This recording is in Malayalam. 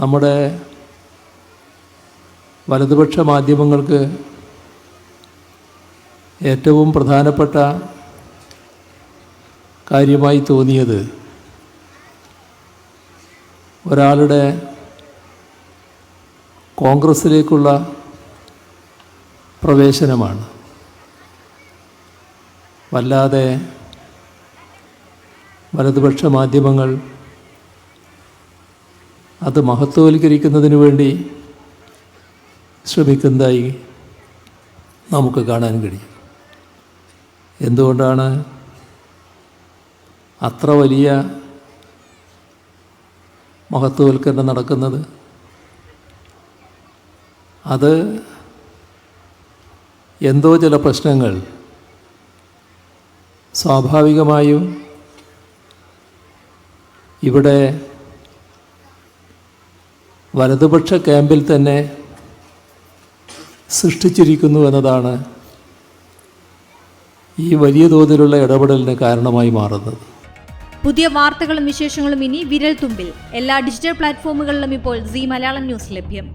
നമ്മുടെ വലതുപക്ഷ മാധ്യമങ്ങൾക്ക് ഏറ്റവും പ്രധാനപ്പെട്ട കാര്യമായി തോന്നിയത് ഒരാളുടെ കോൺഗ്രസ്സിലേക്കുള്ള പ്രവേശനമാണ്. വല്ലാതെ വലതുപക്ഷ മാധ്യമങ്ങൾ അത് മഹത്വവൽക്കരിക്കുന്നതിന് വേണ്ടി ശ്രമിക്കുന്നതായി നമുക്ക് കാണാൻ കഴിയും. എന്തുകൊണ്ടാണ് അത്ര വലിയ മഹത്വവൽക്കരണം നടക്കുന്നത്? അത് എന്തോ ചില പ്രശ്നങ്ങൾ സ്വാഭാവികമായും ഇവിടെ വലതുപക്ഷ ക്യാമ്പിൽ തന്നെ സൃഷ്ടിച്ചിരിക്കുന്നു എന്നതാണ് ഈ വലിയ തോതിലുള്ള ഇടപെടലിന് കാരണമായി മാറുന്നത്. പുതിയ വാർത്തകളും വിശേഷങ്ങളും ഇനി വിരൽ തുമ്പിൽ എല്ലാ ഡിജിറ്റൽ പ്ലാറ്റ്ഫോമുകളിലും ഇപ്പോൾ സി മലയാളം ന്യൂസ് ലഭ്യം.